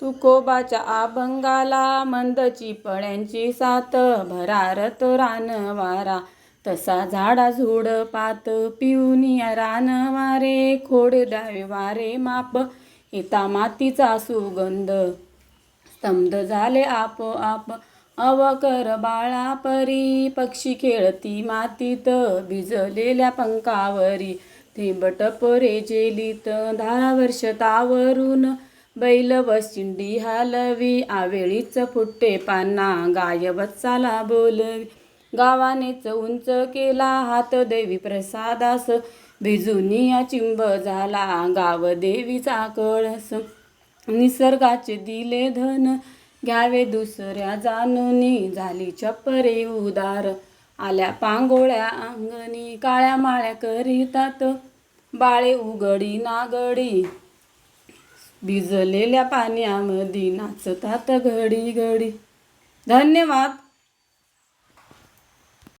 तुकोबाच्या अभंगाला मंदची पळ्यांची साथ भरारत रान वारा. तसा झाडा झुड पात पिऊनिया रान वारे खोड डावे वारे माप. येता मातीचा सुगंध स्तंभ झाले आपोआप. अवकर बाळा परी पक्षी खेळती मातीत भिजलेल्या पंखावरी. थेंबट परे जेलीत दहा वर्ष तावरून बैल वशिंडी हालवी आवेळीच फुट्टे पाना गाय चाला बोलवी. गावानेच उंच केला हात देवी प्रसादास. भिजूनिया चिंब झाला गाव देवीचा कळस. निसर्गाचे दिले धन घ्यावे दुसऱ्या जाणूनी. झाली चप्परे उदार आल्या पांगोळ्या अंगणी. काळ्या माळ्या करीतात बाळे उघडी नागडी. भिजलेल्या पाण्यामध्ये नाचतात घडी घडी. धन्यवाद.